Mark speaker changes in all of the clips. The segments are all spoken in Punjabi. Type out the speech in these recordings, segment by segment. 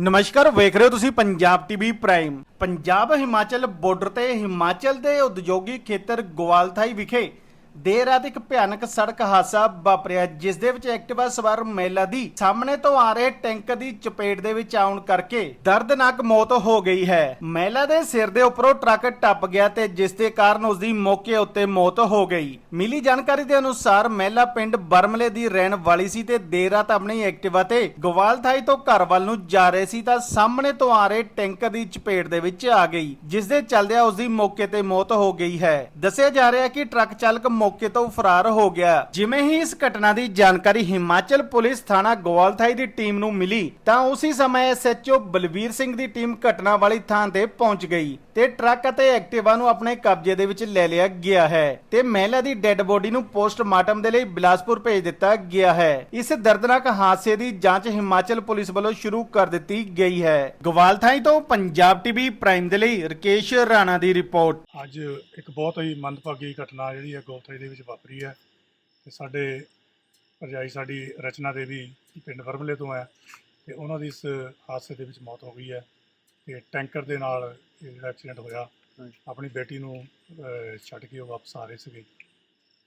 Speaker 1: ਨਮਸਕਾਰ, ਵੇਖ ਰਹੇ ਹੋ ਤੁਸੀਂ Punjab TV prime. Punjab Himachal border ਤੇ ਹਿਮਾਚਲ ਦੇ ਉਦਯੋਗਿਕ ਖੇਤਰ ਗਵਾਲਥਾਈ ਵਿਖੇ ਦੇਰ ਰਾਤ ਇੱਕ ਭਿਆਨਕ ਸੜਕ ਹਾਦਸਾ ਵਾਪਰਿਆ, ਜਿਸ ਦੇ ਵਿੱਚ ਐਕਟਿਵਾ ਸਵਾਰ ਮਹਿਲਾ ਦੀ ਸਾਹਮਣੇ ਤੋਂ ਆ ਰਹੇ ਟੈਂਕਰ ਦੀ ਚਪੇਟ ਦੇ ਵਿੱਚ ਆਉਣ ਕਰਕੇ ਦਰਦਨਾਕ ਮੌਤ ਹੋ ਗਈ ਹੈ। ਮਹਿਲਾ ਦੇ ਸਿਰ ਦੇ ਉੱਪਰੋਂ ਟਰੱਕ ਟੱਪ ਗਿਆ ਤੇ ਜਿਸ ਦੇ ਕਾਰਨ ਉਸ ਦੀ ਮੌਕੇ ਉੱਤੇ ਮੌਤ ਹੋ ਗਈ। ਮਿਲੀ ਜਾਣਕਾਰੀ ਦੇ ਅਨੁਸਾਰ ਮਹਿਲਾ ਪਿੰਡ ਬਰਮਲੇ ਦੀ ਰਹਿਣ ਵਾਲੀ ਸੀ ਤੇ ਦੇਰ ਰਾਤ ਆਪਣੀ ਐਕਟਿਵਾ ਤੇ ਗਵਾਲ ਥਾਈ ਤੋਂ ਘਰ ਵੱਲ ਨੂੰ ਜਾ ਰਹੇ ਸੀ ਤਾਂ ਸਾਹਮਣੇ ਤੋਂ ਆ ਰਹੇ ਟੈਂਕਰ ਦੀ ਚਪੇਟ ਦੇ ਵਿੱਚ ਆ ਗਈ, ਜਿਸ ਦੇ ਚੱਲਦਿਆਂ ਉਸ ਦੀ ਮੌਕੇ ਤੇ ਮੌਤ ਹੋ ਗਈ ਹੈ। ਦੱਸਿਆ ਜਾ ਰਿਹਾ ਹੈ ਕਿ ਟਰੱਕ ਚਾਲਕ ਮੌਕੇ ਤੋਂ ਫਰਾਰ ਹੋ ਗਿਆ। ਜਿਵੇਂ ਹੀ ਇਸ ਘਟਨਾ ਦੀ ਜਾਣਕਾਰੀ ਹਿਮਾਚਲ ਪੁਲਿਸ ਥਾਣਾ ਗੋਵਾਲਥਾਈ ਦੀ ਟੀਮ ਨੂੰ ਮਿਲੀ, ਤਾਂ ਉਸੇ ਸਮੇਂ ਐਸਐਚਓ ਬਲਵੀਰ ਸਿੰਘ ਦੀ ਟੀਮ ਘਟਨਾ ਵਾਲੀ ਥਾਂ ਤੇ ਪਹੁੰਚ ਗਈ। ਤੇ ਟਰੱਕ ਅਤੇ ਐਕਟਿਵਾ ਨੂੰ ਆਪਣੇ ਕਬਜ਼ੇ ਦੇ ਵਿੱਚ ਲੈ ਲਿਆ ਗਿਆ ਹੈ ਤੇ ਮਹਿਲਾ ਦੀ ਡੈੱਡ ਬੋਡੀ ਨੂੰ ਪੋਸਟਮਾਰਟਮ ਦੇ ਲਈ ਬਿਲਾਸਪੁਰ ਭੇਜ ਦਿੱਤਾ ਗਿਆ ਹੈ। ਇਸ ਦਰਦਨਾਕ ਹਾਦਸੇ ਦੀ ਜਾਂਚ ਹਿਮਾਚਲ ਪੁਲਿਸ ਵੱਲੋਂ ਸ਼ੁਰੂ ਕਰ ਦਿੱਤੀ ਗਈ ਹੈ। ਗਵਾਲਥਾਈ ਤੋਂ ਪੰਜਾਬ ਟੀਵੀ ਪ੍ਰਾਈਮ ਦੇ ਲਈ ਰਕੇਸ਼ ਰਾਣਾ ਦੀ ਰਿਪੋਰਟ।
Speaker 2: ਅੱਜ ਇੱਕ ਬਹੁਤ ਹੀ ਮੰਦਭਾਗੀ ਘਟਨਾ ਜਿਹੜੀ ਹੈ ਗੋਥਰੀ ਦੇ ਵਿੱਚ ਵਾਪਰੀ ਹੈ ਤੇ ਸਾਡੇ ਭਰਜਾਈ ਸਾਡੀ ਰਚਨਾ ਦੇਵੀ ਪਿੰਡ ਵਰਮਲੇ ਤੋਂ ਹੈ ਤੇ ਉਹਨਾਂ ਦੀ ਇਸ ਹਾਦਸੇ ਦੇ ਵਿੱਚ ਮੌਤ ਹੋ ਗਈ ਹੈ। ਤੇ ਟੈਂਕਰ ਦੇ ਨਾਲ ਇਹ ਜਿਹੜਾ ਐਕਸੀਡੈਂਟ ਹੋਇਆ ਆਪਣੀ ਬੇਟੀ ਨੂੰ ਅਹ, ਛੱਡ ਕੇ ਉਹ ਵਾਪਸ ਆ ਰਹੇ ਸੀਗੇ।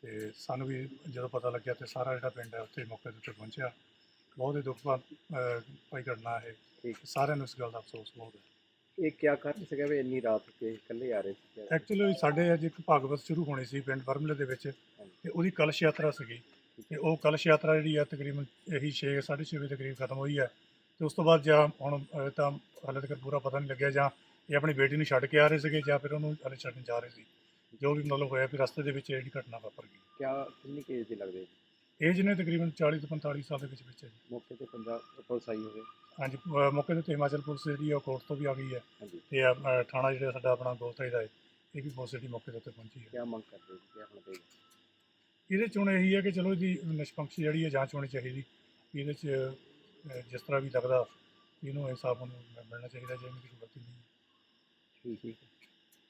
Speaker 2: ਤੇ ਸਾਨੂੰ ਵੀ ਜਦੋਂ ਪਤਾ ਲੱਗਿਆ ਤੇ ਸਾਰਾ ਜਿਹੜਾ ਪਿੰਡ ਹੈ ਉੱਥੇ ਮੌਕੇ ਦੇ ਉੱਤੇ ਪਹੁੰਚਿਆ। ਬਹੁਤ ਹੀ ਦੁੱਖ ਭਾ- ਅਹ, ਭਾਈ ਘਟਨਾ ਹੈ
Speaker 3: ਠੀਕ।
Speaker 2: ਸਾਰਿਆਂ ਨੂੰ ਇਸ ਗੱਲ ਦਾ ਅਫਸੋਸ ਬਹੁਤ ਹੈ।
Speaker 3: ਇਹ ਕਿਆ ਕਾਰਨ ਸੀਗਾ ਵੀ ਇੰਨੀ ਰਾਤ ਕੇ ਇਕੱਲੇ ਆ ਰਹੇ ਸੀ?
Speaker 2: ਐਕਚੁਅਲੀ ਸਾਡੇ ਅੱਜ ਇੱਕ ਭਾਗਵਤ ਸ਼ੁਰੂ ਹੋਣੀ ਸੀ ਪਿੰਡ ਵਰਮਲੇ ਦੇ ਵਿੱਚ ਤੇ ਉਹਦੀ ਕਲਸ਼ ਯਾਤਰਾ ਸੀਗੀ। ਤੇ ਉਹ ਕਲਸ਼ ਯਾਤਰਾ ਜਿਹੜੀ ਆ ਤਕਰੀਬਨ ਇਹੀ 6 6:30 ਵਜੇ ਤਕਰੀਬ ਖਤਮ ਹੋਈ ਹੈ। ਤੇ ਉਸ ਤੋਂ ਬਾਅਦ ਜਾਂ ਹੁਣ ਅਹ, ਤਾਂ ਹਾਲੇ ਤੱਕ ਪੂਰਾ ਪਤਾ ਨਹੀਂ ਲੱਗਿਆ ਜਾਂ ਇਹ ਆਪਣੀ ਬੇਟੀ ਨੂੰ ਛੱਡ ਕੇ ਆ ਰਹੇ ਸੀਗੇ ਜਾਂ ਫਿਰ ਉਹਨੂੰ ਹਾਲੇ ਛੱਡਣ ਜਾ ਰਹੇ ਸੀ। ਜੋ ਵੀ ਮਤਲਬ ਹੋਇਆ ਫਿਰ ਰਸਤੇ ਦੇ ਵਿੱਚ ਇਹ ਜਿਹੜੀ ਘਟਨਾ ਵਾਪਰ ਗਈ।
Speaker 3: ਕਿਆ ਕਿੰਨੀ ਕੇਸ ਦੇ ਲੱਗਦੇ
Speaker 2: ਏਜ ਨੇ ਤਕਰੀਬਨ 40 ਤੋਂ 45 ਸਾਲ ਦੇ ਵਿੱਚ ਵਿੱਚ ਹੈ ਜੀ।
Speaker 3: ਮੌਕੇ ਤੇ ਪੰਜਾਬ ਪੁਲਿਸ ਆਈ ਹੋਵੇ।
Speaker 2: ਹਾਂਜੀ ਅਹ, ਮੌਕੇ ਉੱਤੇ ਹਿਮਾਚਲ ਪੁਲਿਸ ਜਿਹੜੀ ਆ ਉਹ ਕੋਰਟ ਤੋਂ ਵੀ ਆ ਗਈ ਹੈ।
Speaker 3: ਹਾਂਜੀ।
Speaker 2: ਤੇ ਅਹ, ਥਾਣਾ ਜਿਹੜਾ ਸਾਡਾ ਆਪਣਾ ਗੋਲਤਾਈ ਦਾ ਹੈ ਇਹ ਵੀ ਪੁਲਿਸ ਜਿਹੜੀ ਮੌਕੇ ਦੇ ਉੱਤੇ ਪਹੁੰਚੀ ਹੈ।
Speaker 3: ਕਿਆ ਮੰਗ ਕਰਦੇ ਸੀ ਕਿਆ ਹੁਣ ਦੇ
Speaker 2: ਇਹਦੇ ਚ ਹੁਣ ਇਹੀ ਹੈ ਕਿ ਚਲੋ ਇਹਦੀ ਨਿਸ਼ਪਕਸ਼ ਜਿਹੜੀ ਹੈ ਜਾਂਚ ਹੋਣੀ ਚਾਹੀਦੀ। ਇਹਦੇ ਚ ਅਹ, ਜਿਸ ਤਰ੍ਹਾਂ ਵੀ ਲੱਗਦਾ ਇਹਨੂੰ ਇਨਸਾਫ ਨੂੰ ਮਿਲਣਾ ਚਾਹੀਦਾ ਜੇ ਇਹਨੂੰ ਕਿਸੇ ਗਲਤੀ ਨਹੀਂ।
Speaker 3: ਠੀਕ ਠੀਕ।